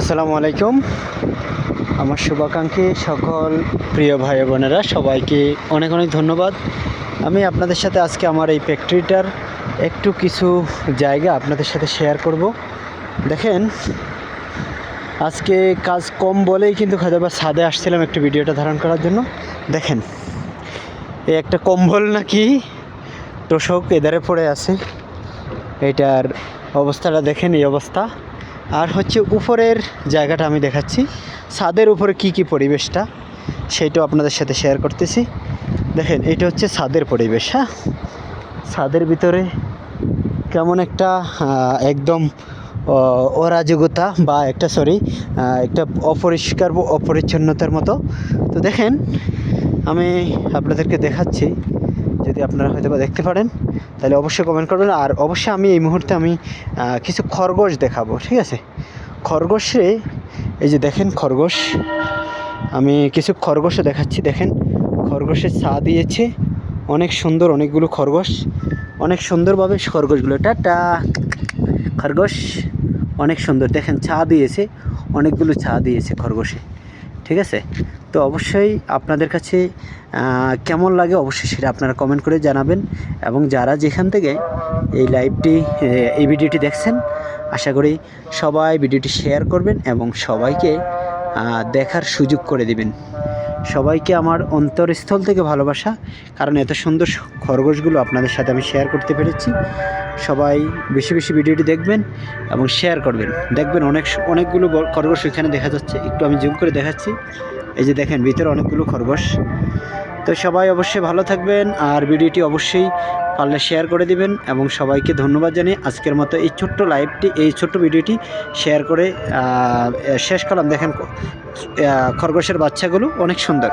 আসসালামু আলাইকুম। আমার শুভাকাঙ্ক্ষী সকল প্রিয় ভাই বোনেরা, সবাইকে অনেক অনেক ধন্যবাদ। আমি আপনাদের সাথে আজকে আমার এই ফ্যাক্টরিটার একটু কিছু জায়গা আপনাদের সাথে শেয়ার করব। দেখেন, আজকে কাজ কম বলেই কিন্তু খাদাবার ছাদে আসছিলাম একটু ভিডিওটা ধারণ করার জন্য। দেখেন এই একটা কম্বল নাকি? তোষক এদারে পড়ে আছে। এটার অবস্থাটা দেখেন, এই অবস্থা। আর হচ্ছে উপরের জায়গাটা আমি দেখাচ্ছি। ছাদের উপরে কি কি পরিবেশটা সেইটাও আপনাদের সাথে শেয়ার করতেছি। দেখেন, এটা হচ্ছে ছাদের পরিবেশ হ্যাঁ? ছাদের ভিতরে কেমন একটা একদম অরাজকতা বা একটা সরি একটা অপরিষ্কার অপরিচ্ছন্নতার মতো। তো দেখেন, আমি আপনাদেরকে দেখাচ্ছি যদি আপনারা হয়তো বা দেখতে পারেন, তাহলে অবশ্যই কমেন্ট করবেন। আর অবশ্যই আমি এই মুহূর্তে আমি কিছু খরগোশ দেখাবো, ঠিক আছে? খরগোশে, এই যে দেখেন খরগোশ, আমি কিছু খরগোশও দেখাচ্ছি, দেখেন। খরগোশের ছা দিয়েছে, অনেক সুন্দর অনেকগুলো খরগোশ, অনেক সুন্দরভাবে খরগোশগুলো। টাটা! খরগোশ, অনেক সুন্দর। দেখেন ছা দিয়েছে, অনেকগুলো ছা দিয়েছে খরগোশে। ঠিক আছে? তো অবশ্যই আপনাদের কাছে কেমন লাগে অবশ্যই সেটা আপনারা কমেন্ট করে জানাবেন এবং যারা যেখান থেকে এই লাইভটি এই ভিডিওটি দেখছেন, আশা করি সবাই ভিডিওটি শেয়ার করবেন এবং সবাইকে দেখার সুযোগ করে দিবেন। সবাইকে আমার অন্তরস্থল থেকে ভালোবাসা, কারণ এত সুন্দর খরগোশগুলো আপনাদের সাথে আমি শেয়ার করতে পেরেছি। সবাই বেশি বেশি ভিডিওটি দেখবেন এবং শেয়ার করবেন। দেখবেন অনেক অনেকগুলো খরগোশ এখানে দেখা যাচ্ছে। একটু আমি জুম করে দেখাচ্ছি। এই যে দেখেন, ভিতরে অনেকগুলো খরগোশ। তো সবাই অবশ্যই ভালো থাকবেন, আর ভিডিওটি অবশ্যই পারলে শেয়ার করে দিবেন এবং সবাইকে ধন্যবাদ জানিয়ে আজকের মতো এই ছোট্ট লাইভটি এই ছোট্ট ভিডিওটি শেয়ার করে শেষ করলাম। দেখেন খরগোশের বাচ্চাগুলো অনেক সুন্দর।